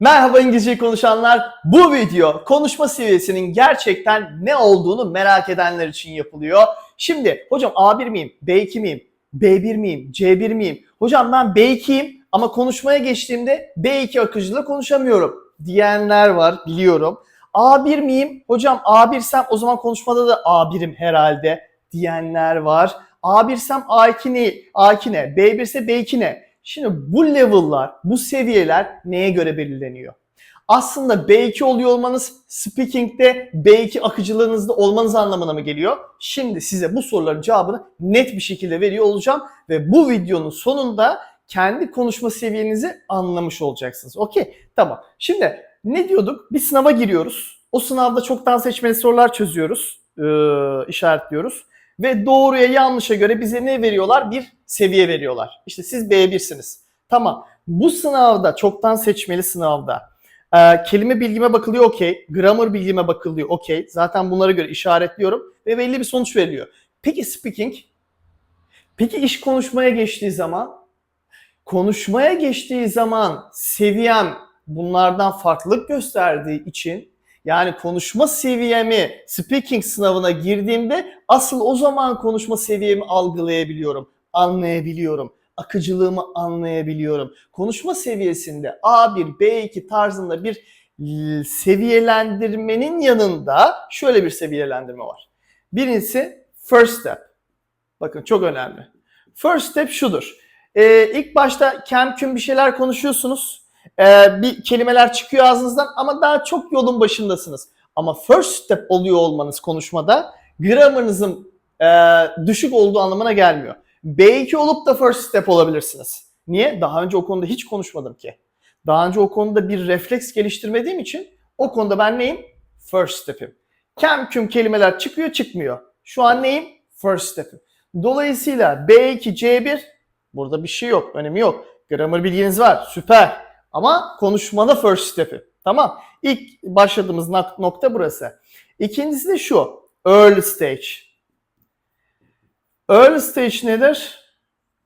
Merhaba İngilizce konuşanlar. Bu video konuşma seviyesinin gerçekten ne olduğunu merak edenler için yapılıyor. Şimdi hocam A1 miyim, B2 miyim, B1 miyim, C1 miyim? Hocam ben B2'yim ama konuşmaya geçtiğimde B2 akıcıyla konuşamıyorum diyenler var biliyorum. A1 miyim? Hocam A1'sem o zaman konuşmada da A1'im herhalde diyenler var. A1'sem A2 ne? A2 ne? B1 ise B2 ne? Şimdi bu level'lar, bu seviyeler neye göre belirleniyor? Aslında B2 oluyor olmanız speaking'de B2 akıcılığınızda olmanız anlamına mı geliyor? Şimdi size bu soruların cevabını net bir şekilde veriyor olacağım ve bu videonun sonunda kendi konuşma seviyenizi anlamış olacaksınız. Okey, tamam. Şimdi ne diyorduk? Bir sınava giriyoruz. O sınavda çoktan seçmeli sorular çözüyoruz, ee, işaretliyoruz. Ve doğruya yanlışa göre bize ne veriyorlar? Bir seviye veriyorlar. İşte siz B1'siniz. Tamam. Bu sınavda, çoktan seçmeli sınavda e, kelime bilgime bakılıyor okey. Grammar bilgime bakılıyor okey. Zaten bunlara göre işaretliyorum ve belli bir sonuç veriliyor. Peki speaking? Peki iş konuşmaya geçtiği zaman? Konuşmaya geçtiği zaman seviyem bunlardan farklılık gösterdiği için yani konuşma seviyemi speaking sınavına girdiğimde asıl o zaman konuşma seviyemi algılayabiliyorum, anlayabiliyorum. Akıcılığımı anlayabiliyorum. Konuşma seviyesinde A1, B2 tarzında bir seviyelendirmenin yanında şöyle bir seviyelendirme var. Birincisi first step. Bakın çok önemli. First step şudur. Ee, ilk başta kem küm bir şeyler konuşuyorsunuz ee, bir kelimeler çıkıyor ağzınızdan ama daha çok yolun başındasınız. Ama first step oluyor olmanız konuşmada grammarınızın e, düşük olduğu anlamına gelmiyor. B2 olup da first step olabilirsiniz. Niye? Daha önce o konuda hiç konuşmadım ki. Daha önce o konuda bir refleks geliştirmediğim için o konuda ben neyim? First step'im. Kem küm kelimeler çıkıyor çıkmıyor. Şu an neyim? First step'im. Dolayısıyla B2, C1 burada bir şey yok. Önemi yok. Grammar bilginiz var. Süper. Ama konuşmada first step'i. Tamam. İlk başladığımız nokta burası. İkincisi de şu. Early stage. Early stage nedir?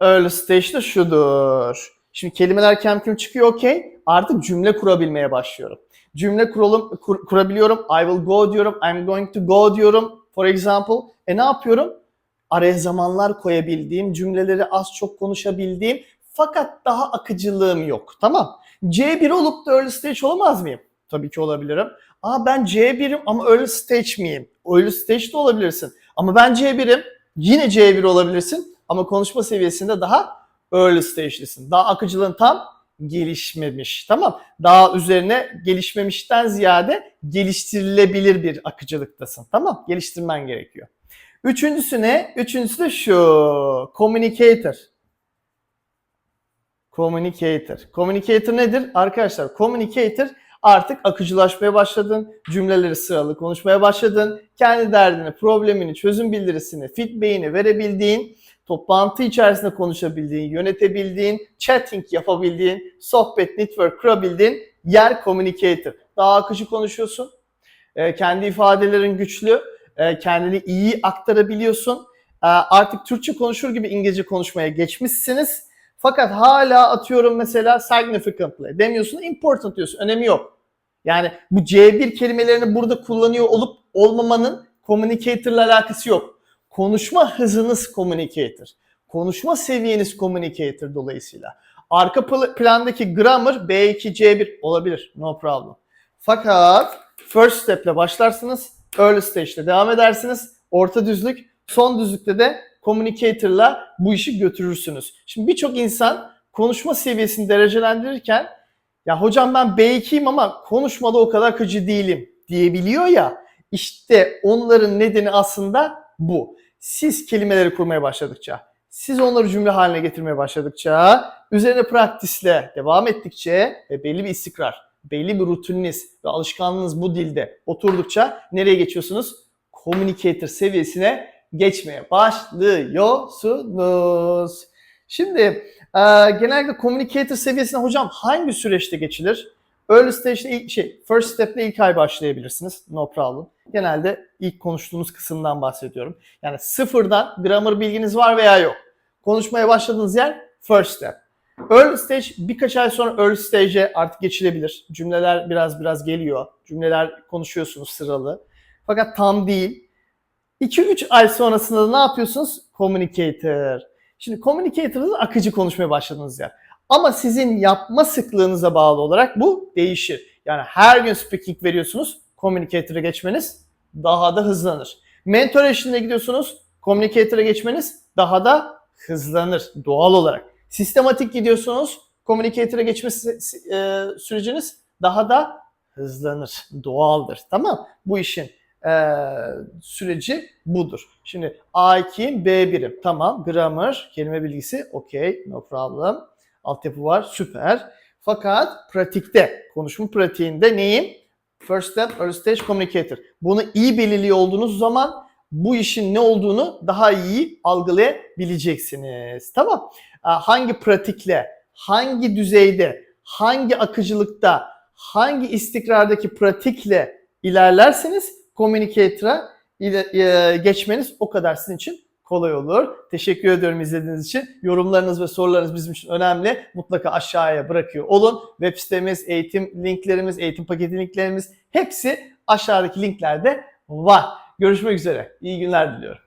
Early stage de şudur. Şimdi kelimeler kem küm çıkıyor okey. Artık cümle kurabilmeye başlıyorum. Cümle kuralım, kur, kurabiliyorum. I will go diyorum. I'm going to go diyorum. For example. E ne yapıyorum? Araya zamanlar koyabildiğim, cümleleri az çok konuşabildiğim fakat daha akıcılığım yok. Tamam. C1 olup da early stage olamaz mıyım? Tabii ki olabilirim. Aa ben C1'im ama early stage miyim? Early stage de olabilirsin. Ama ben C1'im. Yine C1 olabilirsin. Ama konuşma seviyesinde daha early stage'lisin. Daha akıcılığın tam gelişmemiş. Tamam. Daha üzerine gelişmemişten ziyade geliştirilebilir bir akıcılıktasın. Tamam. Geliştirmen gerekiyor. Üçüncüsü ne? Üçüncüsü de şu. Communicator. Communicator. Communicator nedir? Arkadaşlar communicator artık akıcılaşmaya başladın, cümleleri sıralı konuşmaya başladın, kendi derdini, problemini, çözüm bildirisini, feedback'ini verebildiğin, toplantı içerisinde konuşabildiğin, yönetebildiğin, chatting yapabildiğin, sohbet, network kurabildiğin yer communicator. Daha akıcı konuşuyorsun, e, kendi ifadelerin güçlü, e, kendini iyi aktarabiliyorsun. E, artık Türkçe konuşur gibi İngilizce konuşmaya geçmişsiniz fakat hala atıyorum mesela significantly demiyorsun, important diyorsun. Önemi yok. Yani bu C1 kelimelerini burada kullanıyor olup olmamanın communicator'la alakası yok. Konuşma hızınız communicator. Konuşma seviyeniz communicator dolayısıyla. Arka plandaki grammar B2, C1 olabilir. No problem. Fakat first step ile başlarsınız. Early stage'de devam edersiniz. Orta düzlük. Son düzlükte de communicator'la bu işi götürürsünüz. Şimdi birçok insan konuşma seviyesini derecelendirirken ya hocam ben B2'yim ama konuşmada o kadar akıcı değilim diyebiliyor ya. İşte onların nedeni aslında bu. Siz kelimeleri kurmaya başladıkça, siz onları cümle haline getirmeye başladıkça, üzerine praktisle devam ettikçe ve belli bir istikrar, belli bir rutininiz ve alışkanlığınız bu dilde oturdukça nereye geçiyorsunuz? Communicator seviyesine geçmeye başlıyorsunuz. Şimdi e, genellikle communicator seviyesine hocam hangi süreçte geçilir? Early stage'de ilk şey, first step'te ilk ay başlayabilirsiniz. No problem. Genelde ilk konuştuğunuz kısımdan bahsediyorum. Yani sıfırdan grammar bilginiz var veya yok. Konuşmaya başladığınız yer first step. Early stage birkaç ay sonra early stage'e artık geçilebilir. Cümleler biraz biraz geliyor. Cümleler konuşuyorsunuz sıralı. Fakat tam değil. 2-3 ay sonrasında da ne yapıyorsunuz? Communicator. Şimdi communicator'da akıcı konuşmaya başladınız ya. Ama sizin yapma sıklığınıza bağlı olarak bu değişir. Yani her gün speaking veriyorsunuz, communicator'a geçmeniz daha da hızlanır. Mentor eşliğinde gidiyorsunuz, communicator'a geçmeniz daha da hızlanır doğal olarak. Sistematik gidiyorsunuz, communicator'a geçme e, süreciniz daha da hızlanır. Doğaldır. Tamam? Bu işin e, süreci budur. Şimdi A2'yim, B1'im. Tamam. Grammar, kelime bilgisi okey, no problem. Altyapı var, süper. Fakat pratikte, konuşma pratiğinde neyim? First step, early stage communicator. Bunu iyi belirliyor olduğunuz zaman bu işin ne olduğunu daha iyi algılayabileceksiniz. Tamam. Aa, Hangi pratikle, hangi düzeyde, hangi akıcılıkta, hangi istikrardaki pratikle ilerlerseniz communicator'a e, geçmeniz o kadar sizin için kolay olur. Teşekkür ediyorum izlediğiniz için. Yorumlarınız ve sorularınız bizim için önemli. Mutlaka aşağıya bırakıyor olun. Web sitemiz, eğitim linklerimiz, eğitim paketi linklerimiz hepsi aşağıdaki linklerde var. Görüşmek üzere. İyi günler diliyorum.